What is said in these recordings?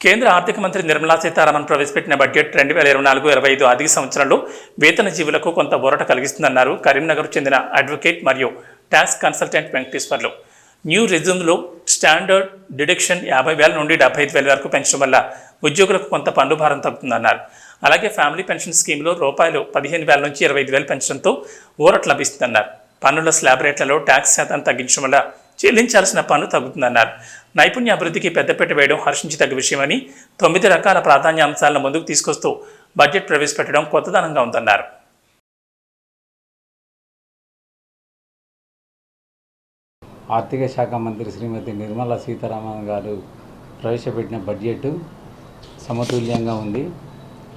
కేంద్ర ఆర్థిక మంత్రి నిర్మలా సీతారామన్ ప్రవేశపెట్టిన బడ్జెట్ రెండు వేల ఇరవై నాలుగు ఇరవై ఐదు ఆర్థిక సంవత్సరంలో వేతన జీవులకు కొంత ఊరట కలిగిస్తుందన్నారు కరీంనగర్ చెందిన అడ్వకేట్ మరియు ట్యాక్స్ కన్సల్టెంట్ వెంకటేశ్వర్లు. న్యూ రిజ్యూమ్లో స్టాండర్డ్ డిడక్షన్ యాభై వేల నుండి డెబ్బై ఐదు వేల వరకు పెంచడం వల్ల ఉద్యోగులకు కొంత పన్ను భారం తగ్గుతుందన్నారు. అలాగే ఫ్యామిలీ పెన్షన్ స్కీమ్లో రూపాయలు పదిహేను వేల నుంచి ఇరవై ఐదు వేలు పెంచడంతో ఊరట లభిస్తుందన్నారు. పన్నుల స్లాబ్ రేట్లలో ట్యాక్స్ శాతాన్ని తగ్గించడం వల్ల చెల్లించాల్సిన పన్ను తగ్గుతుందన్నారు. నైపుణ్య అభివృద్ధికి పెద్దపీట వేయడం హర్షించదగ్గ విషయమని తొమ్మిది రకాల ప్రాధాన్య అంశాలను ముందుకు తీసుకొస్తూ బడ్జెట్ ప్రవేశపెట్టడం కొత్తదనంగా ఉందన్నారు. ఆర్థిక శాఖ మంత్రి శ్రీమతి నిర్మలా సీతారామన్ గారు ప్రవేశపెట్టిన బడ్జెట్ సమతుల్యంగా ఉంది.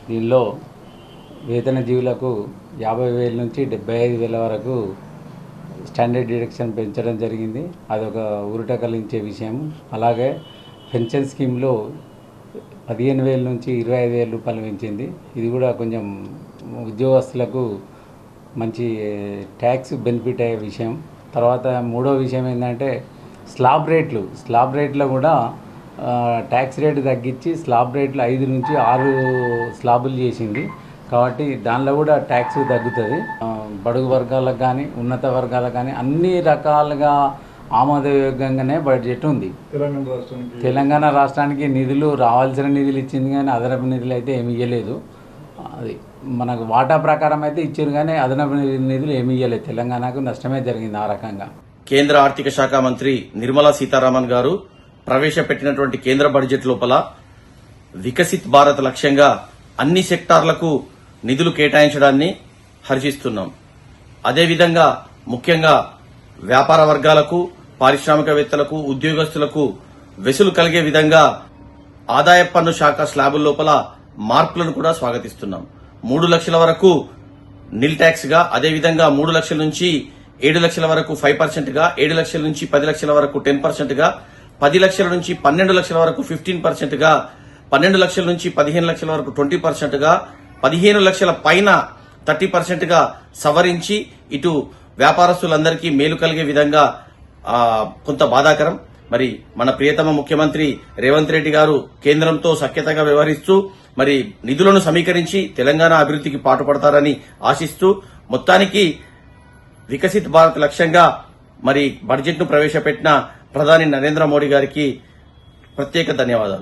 దీనిలో వేతన జీవులకు యాభై వేల నుంచి డెబ్బై ఐదు వేల వరకు స్టాండర్డ్ డిడక్షన్ పెంచడం జరిగింది. అదొక ఊరట కలిగించే విషయం. అలాగే పెన్షన్ స్కీమ్లో పదిహేను వేల నుంచి ఇరవై ఐదు వేల రూపాయలు పెంచింది. ఇది కూడా కొంచెం ఉద్యోగస్తులకు మంచి ట్యాక్స్ బెనిఫిట్ అయ్యే విషయం. తర్వాత మూడో విషయం ఏంటంటే స్లాబ్ రేట్లు. స్లాబ్ రేట్లో కూడా ట్యాక్స్ రేటు తగ్గించి స్లాబ్ రేట్లు ఐదు నుంచి ఆరు స్లాబులు చేసింది. కాబట్టి దానిలో కూడా ట్యాక్స్ తగ్గుతుంది. బడుగు వర్గాలకు కానీ ఉన్నత వర్గాలకు కానీ అన్ని రకాలుగా ఆమోదయోగ్యంగానే బడ్జెట్ ఉంది. తెలంగాణ రాష్ట్రానికి తెలంగాణ రాష్ట్రానికి నిధులు రావాల్సిన నిధులు ఇచ్చింది కానీ అదనపు నిధులు అయితే ఏమి ఇవ్వలేదు అది మనకు వాటా ప్రకారం అయితే ఇచ్చారు కానీ అదనపు నిధులు ఏమి ఇవ్వలేదు తెలంగాణకు నష్టమే జరిగింది ఆ రకంగా. కేంద్ర ఆర్థిక శాఖ మంత్రి నిర్మలా సీతారామన్ గారు ప్రవేశపెట్టినటువంటి కేంద్ర బడ్జెట్ లోపల వికసిత్ భారత్ లక్ష్యంగా అన్ని సెక్టార్లకు నిధులు కేటాయించడాన్ని హర్షిస్తున్నాం. అదేవిధంగా ముఖ్యంగా వ్యాపార వర్గాలకు పారిశ్రామికవేత్తలకు ఉద్యోగస్తులకు వెసులు కలిగే విధంగా ఆదాయ పన్ను శాఖ స్లాబుల లోపల మార్పులను కూడా స్వాగతిస్తున్నాం. మూడు లక్షల వరకు నిల్ ట్యాక్స్గా అదేవిధంగా మూడు లక్షల నుంచి ఏడు లక్షల వరకు ఫైవ్ పర్సెంట్గా ఏడు లక్షల నుంచి పది లక్షల వరకు టెన్ పర్సెంట్గా పది లక్షల నుంచి పన్నెండు లక్షల వరకు ఫిఫ్టీన్ పర్సెంట్గా పన్నెండు లక్షల నుంచి పదిహేను లక్షల వరకు ట్వంటీ పర్సెంట్గా పదిహేను లక్షల పైన థర్టీ పర్సెంట్గా సవరించి ఇటు వ్యాపారస్తులందరికీ మేలు కలిగే విధంగా కొంత బాధాకరం. మరి మన ప్రియతమ ముఖ్యమంత్రి రేవంత్ రెడ్డి గారు కేంద్రంతో సఖ్యతగా వ్యవహరిస్తూ మరి నిధులను సమీకరించి తెలంగాణ అభివృద్ధికి పాటుపడతారని ఆశిస్తూ మొత్తానికి వికసిత్ భారత్ లక్ష్యంగా మరి బడ్జెట్ను ప్రవేశపెట్టిన ప్రధాని నరేంద్ర మోడీ గారికి ప్రత్యేక ధన్యవాదాలు.